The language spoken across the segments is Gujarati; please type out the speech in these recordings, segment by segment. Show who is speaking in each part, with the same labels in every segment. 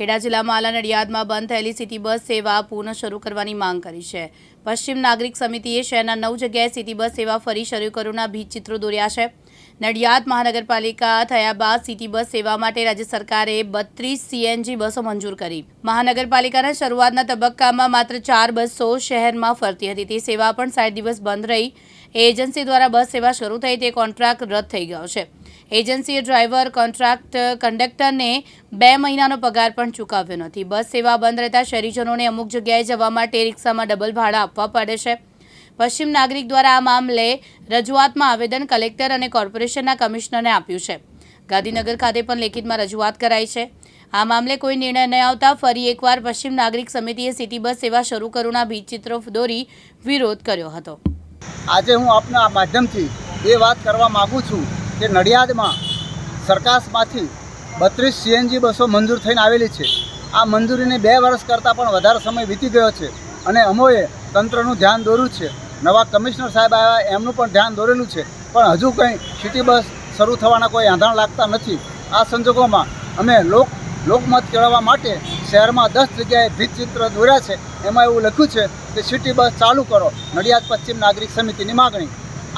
Speaker 1: ખેડા જિલ્લામાં આલા નડિયાદમાં બંધ થયેલી સિટી બસ સેવા પુનઃ શરૂ કરવાની માંગ કરી છે. પશ્ચિમ નાગરિક સમિતિએ શહેરના નવ જગ્યાએ સિટી બસ સેવા ફરી શરૂ કરવાના ભીતચિત્રો દોર્યા છે. નડિયાદ મહાનગરપાલિકા થયા બાદ સિટી બસ સેવા માટે રાજ્ય સરકારે બત્રીસ સીએનજી બસો મંજૂર કરી. મહાનગરપાલિકાના શરૂઆતના તબક્કામાં માત્ર ચાર બસો શહેરમાં ફરતી હતી. તે સેવા પણ સાત દિવસ બંધ રહી. એજન્સી દ્વારા બસ સેવા શરૂ થઈ. તે કોન્ટ્રાક્ટ રદ થઈ ગયો છે. એજન્સીએ ડ્રાઈવર, કોન્ટ્રાક્ટ કંડક્ટરને બે મહિનાનો પગાર પણ ચૂકવ્યો નથી. બસ સેવા બંધ રહેતા શહેરીજનોને અમુક જગ્યાએ જવા માટે રિક્ષામાં ડબલ ભાડા આપવા પડે છે. પશ્ચિમ નાગરિક દ્વારા આ મામલે રજૂઆતમાં આવેદન કલેક્ટર અને કોર્પોરેશનના કમિશનરને આપ્યું છે. ગાંધીનગર ખાતે પણ લેખિતમાં રજૂઆત કરાઈ છે. આ મામલે કોઈ નિર્ણય ન આવતા ફરી એકવાર પશ્ચિમ નાગરિક સમિતિએ સિટી બસ સેવા શરૂ કરવાના ભીતચિત્રો દોરી વિરોધ કર્યો હતો.
Speaker 2: આજે હું આપના માધ્યમથી એ વાત કરવા માગું છું કે નડિયાદમાં સરકારમાંથી બત્રીસ સીએનજી બસો મંજૂર થઈને આવેલી છે. આ મંજૂરીને બે વર્ષ કરતાં પણ વધારે સમય વીતી ગયો છે અને અમોએ તંત્રનું ધ્યાન દોર્યું છે. નવા કમિશનર સાહેબ આવ્યા, એમનું પણ ધ્યાન દોરેલું છે. પણ હજુ કંઈ સિટી બસ શરૂ થવાના કોઈ આંધાણ લાગતા નથી. આ સંજોગોમાં અમે લોક, લોકમત કેળવવા માટે શહેરમાં દસ જગ્યાએ ભીતચિત્ર દોર્યા છે. એમાં એવું લખ્યું છે કે સિટી બસ ચાલુ કરો. નડિયાદ પશ્ચિમ નાગરિક સમિતિની માગણી.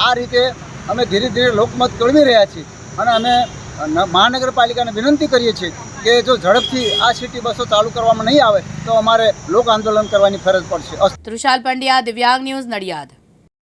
Speaker 2: આ રીતે અમે ધીરે ધીરે લોકમત કેળવી રહ્યા છીએ. અને અમે મહાનગરપાલિકાને વિનંતી કરીએ છીએ કે જો ઝડપથી આ સિટી બસો ચાલુ કરવામાં નહીં આવે તો અમારે લોક આંદોલન કરવાની ફરજ પડશે.
Speaker 1: તૃષાલ પંડ્યા, દિવ્યાંગ ન્યૂઝ નડિયાદ